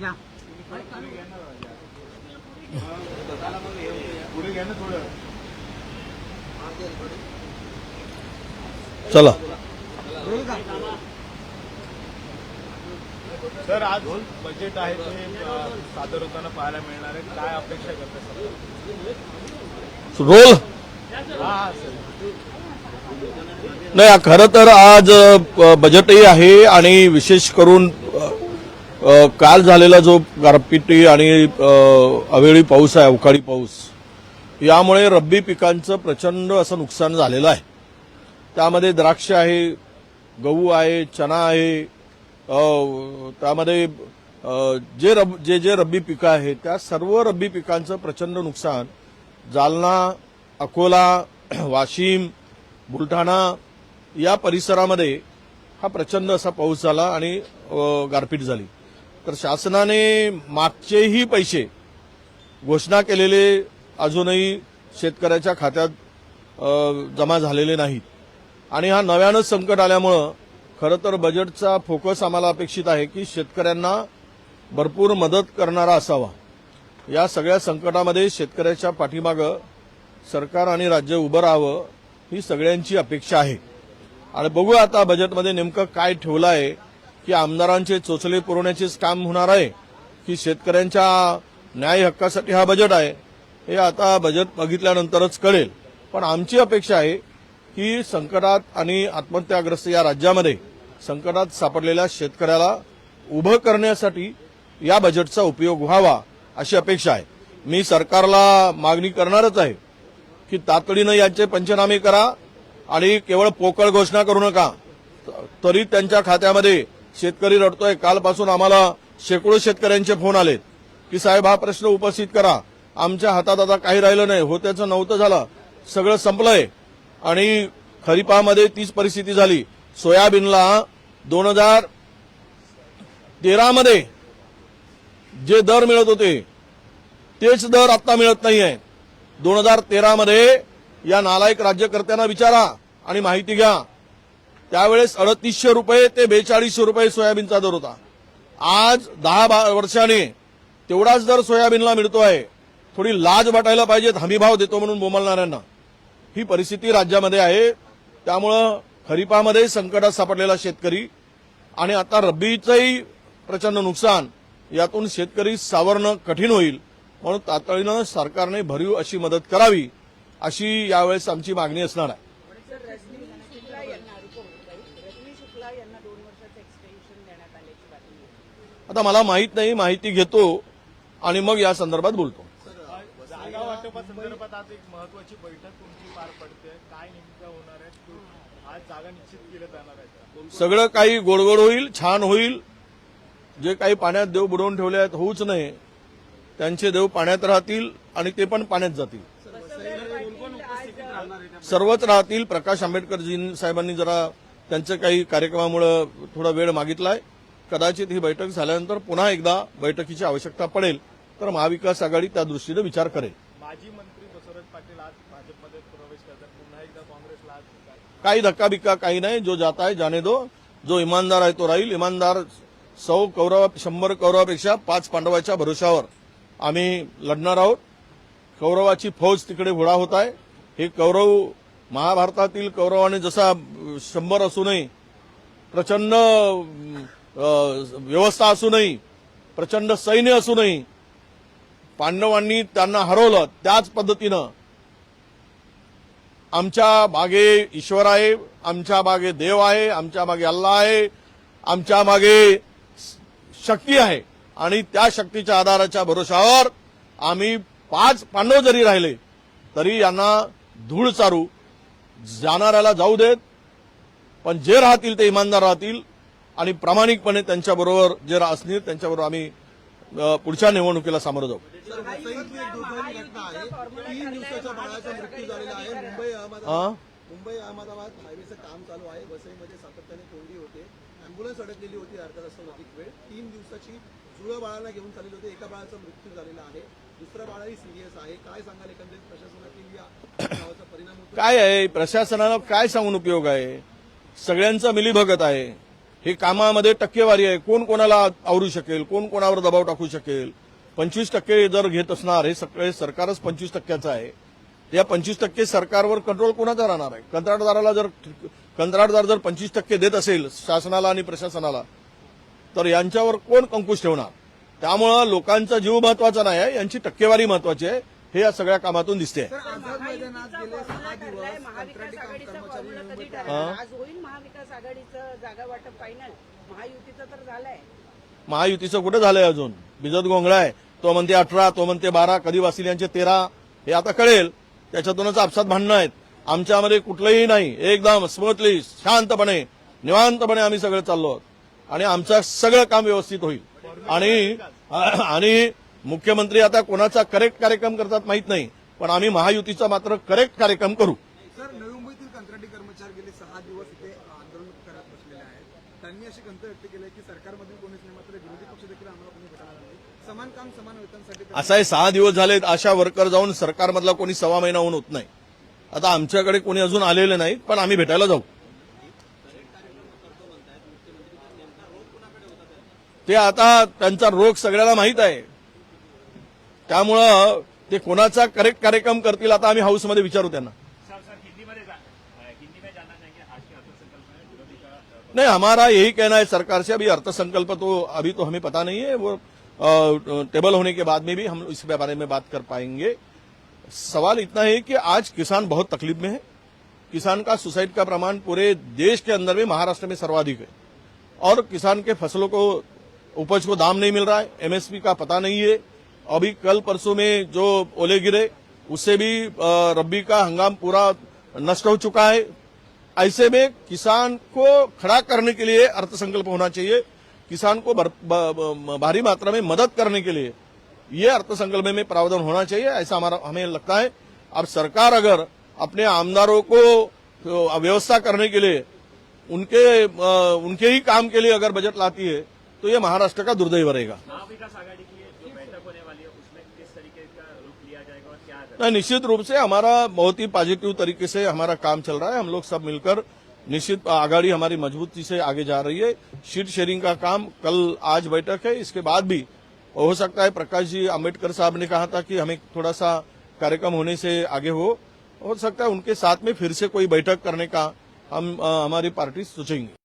या. चला. सर आज बजेट आहे ते सादर होताना पाहायला मिळणार आहे. काय अपेक्षा करते सर? रोल. सर. नाही खरं तर आज बजेटही आहे आणि विशेष करून काल झालेला जो गारपिटी आणि अवेळी पाऊस आहे अवकाळी पाऊस यामुळे रब्बी पिकांचं प्रचंड असं नुकसान झालेलं आहे. त्यामध्ये द्राक्ष आहे गहू आहे चना आहे त्यामध्ये जे रब जे जे रब्बी पिकं आहेत त्या सर्व रब्बी पिकांचं प्रचंड नुकसान जालना अकोला वाशिम बुलढाणा या परिसरामध्ये हा प्रचंड असा पाऊस झाला आणि गारपीट झाली. तर शासनाने मागचेही पैसे घोषणा केलेले अजूनही शेतकऱ्याच्या खात्यात जमा झालेले नाहीत. आणि हा नव्यानंच संकट आल्यामुळं खरं तर बजेटचा फोकस आम्हाला अपेक्षित आहे की शेतकऱ्यांना भरपूर मदत करणारा असावा. या सगळ्या संकटामध्ये शेतकऱ्याच्या पाठीमागं सरकार आणि राज्य उभं राहावं ही सगळ्यांची अपेक्षा आहे. आणि बघू आता बजेटमध्ये नेमकं काय ठेवलं आहे की आमदारांचे चोचले पुरवण्याचेच काम होणार आहे की शेतकऱ्यांच्या न्याय हक्कासाठी हा बजेट आहे हे आता बजेट बघितल्यानंतरच कळेल. पण आमची अपेक्षा आहे की संकटात आणि आत्महत्याग्रस्त या राज्यामध्ये संकटात सापडलेल्या शेतकऱ्याला उभं करण्यासाठी या बजेटचा उपयोग व्हावा अशी अपेक्षा आहे. मी सरकारला मागणी करणारच आहे की तातडीनं याचे पंचनामे करा आणि केवळ पोकळ घोषणा करू नका. तरी त्यांच्या खात्यामध्ये शेतकरी रडतोय. कालपासून आम्हाला शेकडो शेतकऱ्यांचे फोन आलेत. की साहेब हा प्रश्न उपस्थित करा. आमच्या हातात आता काही राहिलं नाही. होत्याचं नव्हतं झालं. सगळं संपलंय. आणि खरीपामध्ये तीच परिस्थिती झाली. सोयाबीनला दोन हजार तेरामध्ये जे दर मिळत होते तेच दर आता मिळत नाहीये. दोन हजार तेरामध्ये या नालायक राज्यकर्त्यांना विचारा आणि माहिती घ्या. त्यावेळेस अडतीसशे रुपये ते बेचाळीसशे रुपये सोयाबीनचा दर होता. आज दहा बा- वर्षाने तेवढाच दर सोयाबीनला मिळतो आहे. थोडी लाज वाटायला पाहिजेत हमीभाव देतो म्हणून बोमलणाऱ्यांना ही परिस्थिती राज्यामध्ये आहे. त्यामुळं खरीपामध्ये संकटात सापडलेला शेतकरी आणि आता रब्बीचंही प्रचंड नुकसान यातून शेतकरी सावरणं कठीण होईल. म्हणून तातडीनं सरकारने भरीव अशी मदत करावी अशी यावेळेस आमची मागणी असणार आहे. रजनी शुक्ला यांना दोन वर्षाचं एक्सटेन्शन देण्यात आल्याची बातमी आहे. आता मला माहीत नाही माहिती घेतो आणि मग या संदर्भात बोलतो. जागा वाटपासंदर्भात आज एक महत्वाची बैठक तुमची पार पडते. काय नेमकं होणार आहे? तू- आज जागा निश्चित केल्या जाणार आहे का? सगळं काही गोडगोड होईल छान होईल. जे काही पाण्यात देव बुडवून ठेवले आहेत होऊच नये. त्यांचे देव पाण्यात राहतील आणि ते पण पाण्यात जातील. सर्वच राहतील. प्रकाश आंबेडकर जी साहेबांनी जरा त्यांच्या काही कार्यक्रमामुळे थोडा वेळ मागितलाय. कदाचित ही बैठक झाल्यानंतर पुन्हा एकदा बैठकीची आवश्यकता पडेल तर महाविकास आघाडी त्या दृष्टीने विचार करेल. माजी मंत्री बसवराज पाटील आज भाजपमध्ये प्रवेश करतात. पुन्हा एकदा काँग्रेसला काही धक्का बिक्का काही नाही. जो जाता है जाने दो. जो इमानदार आहे तो राहील. इमानदार सौ कौरव शंभर कौरवापेक्षा पाच पांडवाच्या भरोशावर आम्ही लढणार आहोत. कौरवाची फौज तिकडे घोडा होत आहे. हे कौरव महाभारतातील कौरवाने जसा शंभर असूनही प्रचंड व्यवस्था असूनही प्रचंड सैन्य असूनही पांडवांनी त्यांना हरवलं त्याच पद्धतीनं आमच्या मागे ईश्वर आहे आमच्या मागे देव आहे आमच्या मागे अल्ला आहे आमच्या मागे शक्ती आहे. आणि त्या शक्तीच्या आधाराच्या भरोशावर आम्ही पाच पांडव जरी राहिले तरी यांना धूळ चारू जाणाऱ्याला जाऊ देत पण जे राहतील ते इमानदार राहतील आणि प्रामाणिकपणे त्यांच्याबरोबर जे असतील त्यांच्याबरोबर आम्ही पुढच्या निवडणुकीला सामोरं जाऊ. सर वसईतली एक दुर्दैवी घटना आहे. तीन दिवसाच्या बाळाचा मृत्यू झालेला आहे. मुंबई अहमदाबाद? मुंबई अहमदाबाद हायवेचं काम चालू आहे. वसईमध्ये सातत्याने कोंडी होते. अँब्युलन्स अडकलेली होती अर्धा तास अधिक वेळ. तीन दिवसाची जुळं बाळाला घेऊन चाललेली होती. एका बाळाचा मृत्यू झालेला आहे. दुसरा सिरियस आहे. काय सांगाल एकंदरीत प्रशासनातील या गावाचा परिणाम होतो काय आहे? प्रशासनाला काय सांगून उपयोग आहे? सगळ्यांचा मिलीभगत आहे. हे कामामध्ये टक्केवारी आहे. कोण कोणाला आवरू शकेल? कोण कोणावर दबाव टाकू शकेल? पंचवीस टक्के जर घेत असणार हे सगळे सरकारच पंचवीस टक्क्याचं आहे. या पंचवीस टक्के सरकारवर कंट्रोल कोणाचा राहणार आहे? कंत्राटदाराला जर कंत्राटदार जर पंचवीस टक्के देत असेल शासनाला आणि प्रशासनाला तर यांच्यावर कोण कंकुश ठेवणार? त्यामुळं लोकांचा जीव महत्त्वाचा नाही आहे यांची टक्केवारी महत्वाची आहे. हे या सगळ्या कामातून दिसते आझाद मैदानात गेले सहा दिवस महाविकास कंत्राटी काम आघाडीचा कर्मचारी फॉर्म्युला कधी मुंबईत ठरला आज होईल महाविकास आघाडीचं जागा वाटप फायनल महायुतीचं तर झालंय. महायुतीचं कुठं झालंय अजून? बिजत गोंगळा आहे. तो म्हणते अठरा तो म्हणते बारा कधी वासिल्यांचे तेरा हे आता कळेल. त्याच्यातूनच आपसात भांडणं आहेत. आमच्यामध्ये कुठलंही नाही. एकदम स्मूथली शांतपणे निवांतपणे आम्ही सगळे चाललो आहोत. आणि आमचं सगळं काम व्यवस्थित होईल. आणि आणि मुख्यमंत्री आता कोणाचा करेक्ट कार्यक्रम करतात माहीत नाही पण आम्ही महायुतीचा मात्र करेक्ट कार्यक्रम करू. सर नवी मुंबईतील कंत्राटी कर्मचारी गेले सहा दिवस इथे आंदोलन करत बसलेले आहेत. त्यांनी अशी खंत व्यक्त केली की कोणीच नाही मात्र विरोधी पक्ष देखील आम्हाला कोणी भेटणार नाही. समान काम समान वेतनासाठी असं आहे सहा दिवस झालेत अशा वर्कर जाऊन सरकारमधला कोणी सव्वा महिना होऊन होत नाही. आता आमच्याकडे कोणी अजून आलेले नाहीत पण आम्ही भेटायला जाऊ. ते आता त्यांचा रोग सगळ्याला माहीत आहे. त्यामुळं ते कोणाचा करेक्ट कार्यक्रम करतील आता आम्ही हाऊसमध्ये विचारू त्यांना. नहीं हमारा यही कहना है सरकार से अभी अर्थसंकल्प तो अभी तो हमें पता नहीं है. वो टेबल होने के बाद में भी हम इस बारे में बात कर पाएंगे. सवाल इतना है कि आज किसान बहुत तकलीफ में है. किसान का सुसाइड का प्रमाण पूरे देश के अंदर में महाराष्ट्र में सर्वाधिक है. और किसान के फसलों को उपज को दाम नहीं मिल रहा है एमएसपी का पता नहीं है। अभी कल परसों में जो ओले गिरे उससे भी रब्बी का हंगाम पूरा नष्ट हो चुका है। ऐसे में किसान को खड़ा करने के लिए अर्थसंकल्प होना चाहिए। किसान को भर, मात्रा में मदद करने के लिए ये अर्थसंकल्प में प्रावधान होना चाहिए ऐसा हमारा हमें लगता है। अब सरकार अगर अपने आमदारों को व्यवस्था करने के लिए उनके उनके ही काम के लिए अगर बजट लाती है तो ये महाराष्ट्र का दुर्दैव रहेगा। नहीं निश्चित रूप से हमारा बहुत ही पॉजिटिव तरीके से हमारा काम चल रहा है। हम लोग सब मिलकर निश्चित आगाड़ी हमारी मजबूती से आगे जा रही है। शीट शेयरिंग का काम कल आज बैठक है। इसके बाद भी हो सकता है प्रकाश जी अंबेडकर साहब ने कहा था कि हमें थोड़ा सा कार्यक्रम होने से आगे हो। हो सकता है उनके साथ में फिर से कोई बैठक करने का हम अ, हमारी पार्टी सोचेंगे।